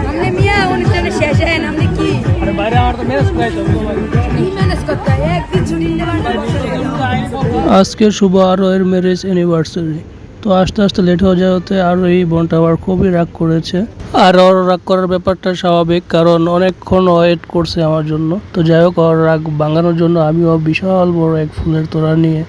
আপনি মিয়া অনুষ্ঠানে শেষ আপনি কি আরে বাইরে আমার তো ম্যানেজ করাইতে হবে কি ম্যানেজ করতে হয় একদিন ছুটি নিতে পারেন না আজকে শুভ আরোহের ম্যারেজ অ্যানিভার্সারি তো আস্তে আস্তে লেট হয়ে যাওয়াতে আরও এই বোনটা আবার খুবই রাগ করেছে। আর ওর রাগ করার ব্যাপারটা স্বাভাবিক কারণ অনেকক্ষণ ওয়েট করছে আমার জন্য। তো যাই হোক ওর রাগ ভাঙানোর জন্য আমিও বিশাল বড় এক ফুলের তোড়া নিয়ে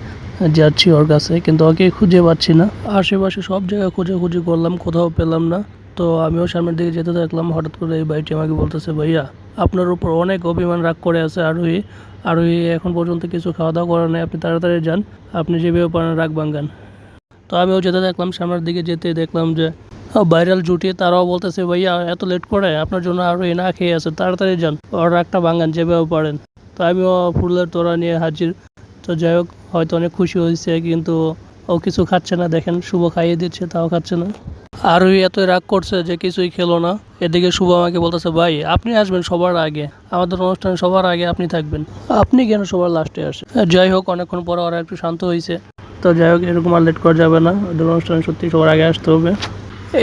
যাচ্ছি ওর কাছে কিন্তু ওকে খুঁজে পাচ্ছি না। আশেপাশে সব জায়গায় খুঁজে খুঁজে করলাম কোথাও পেলাম না। তো আমিও সামনের দিকে যেতে থাকলাম, হঠাৎ করে এই ভাইটি আমাকে বলতেছে, ভাইয়া, আপনার উপর অনেক অভিমান রাগ করে আছে আরোহী। আরোহী এখন পর্যন্ত কিছু খাওয়া দাওয়া করার নেই, আপনি তাড়াতাড়ি যান, আপনি যেভাবে পারেন রাগ ভাঙ্গান তো আমিও যেতে দেখলাম সামনের দিকে যেতে দেখলাম যে ভাইরাল জুটি তারাও বলতেছে, ভাইয়া, এত লেট করে, আপনার জন্য আরও না খেয়ে আছে, তাড়াতাড়ি যান, ওর রাগটা ভাঙ্গান যেভাবে পারেন। তো আমিও ফুলের তোরা নিয়ে হাজির। তো যাই হোক, হয়তো অনেক খুশি হয়েছে, কিন্তু ও কিছু খাচ্ছে না, দেখেন, শুভ খাইয়ে দিচ্ছে, তাও খাচ্ছে না। আরোহী এতই রাগ করছে যে কিছুই খেলো না। এদিকে শুভ আমাকে বলতেছে, ভাই, আপনি আসবেন সবার আগে। আমাদের অনুষ্ঠানে সবার আগে আপনি থাকবেন। আপনি কেন সবার লাস্টে আসে যাই হোক, অনেকক্ষণ পরে ওরা একটু শান্ত হয়েছে তো যাই হোক, এরকম আর লেট করা যাবে না। ওদের অনুষ্ঠানে সত্যি সবার আগে আসতে হবে।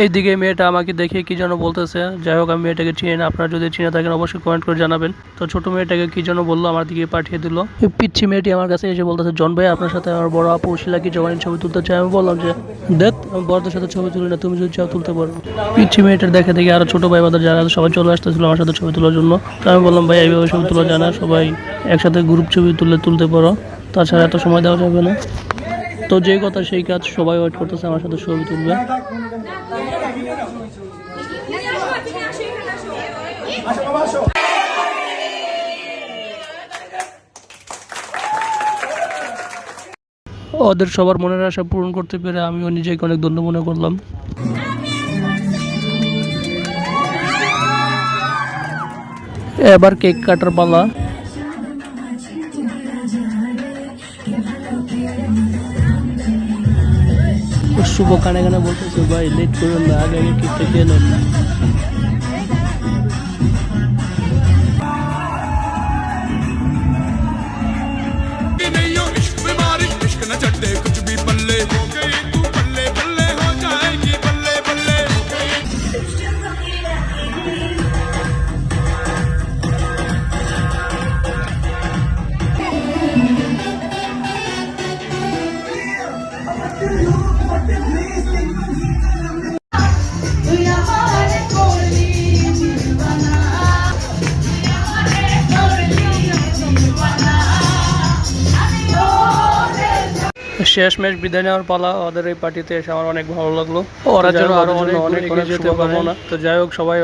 এইদিকে মেয়েটা আমাকে দেখে কি যেন বলতেছে। যাই হোক, আমি মেয়েটাকে চিনি না। আপনারা যদি চিনে থাকেন, অবশ্যই কমেন্ট করে জানাবেন। তো ছোট মেয়েটাকে কি যেন বলল, আমার দিকে পাঠিয়ে দিল। পিচ্ছি মেয়েটি আমার কাছে এসে বলতেছে, জন ভাই, আপনার সাথে আমার বড় আপু শিলা কি জওয়ানি ছবি তুলতে চাই আমি বললাম যে, দেখ, আমি বড়দের সাথে ছবি তুলি না, তুমি যদি চাও তুলতে পারো। পিচ্ছি মেয়েটার দেখে দেখে আরও ছোট ভাই বাদের যারা সবাই চলে আসতেছিল আমার সাথে ছবি তোলার জন্য। তো আমি বললাম, ভাই, এইভাবে ছবি তোলা জানা সবাই একসাথে গ্রুপ ছবি তুলে তুলতে পারো। তাছাড়া এত সময় দেওয়া যাবে না। তো যে কথা সেই কাজ সবাই ওয়েট করতেছে, আমার সাথে ছবি তুলবে। ওদের সবার মনের আশা পূরণ করতে পেরে আমিও নিজেকে অনেক ধন্য মনে করলাম। এবার কেক কাটার পালা। শুভ কানে কানে বলতেছে ভাই লেট করুন না আগে আগে কেটে গেলেন না শেষ ম্যাচ বিদায় নেওয়ার পালা ওদের এই পার্টিতে এসে আমার অনেক ভালো লাগল। ওরা যেন আরও অনেক অনেক যেতে পারব না তো যাই হোক সবাই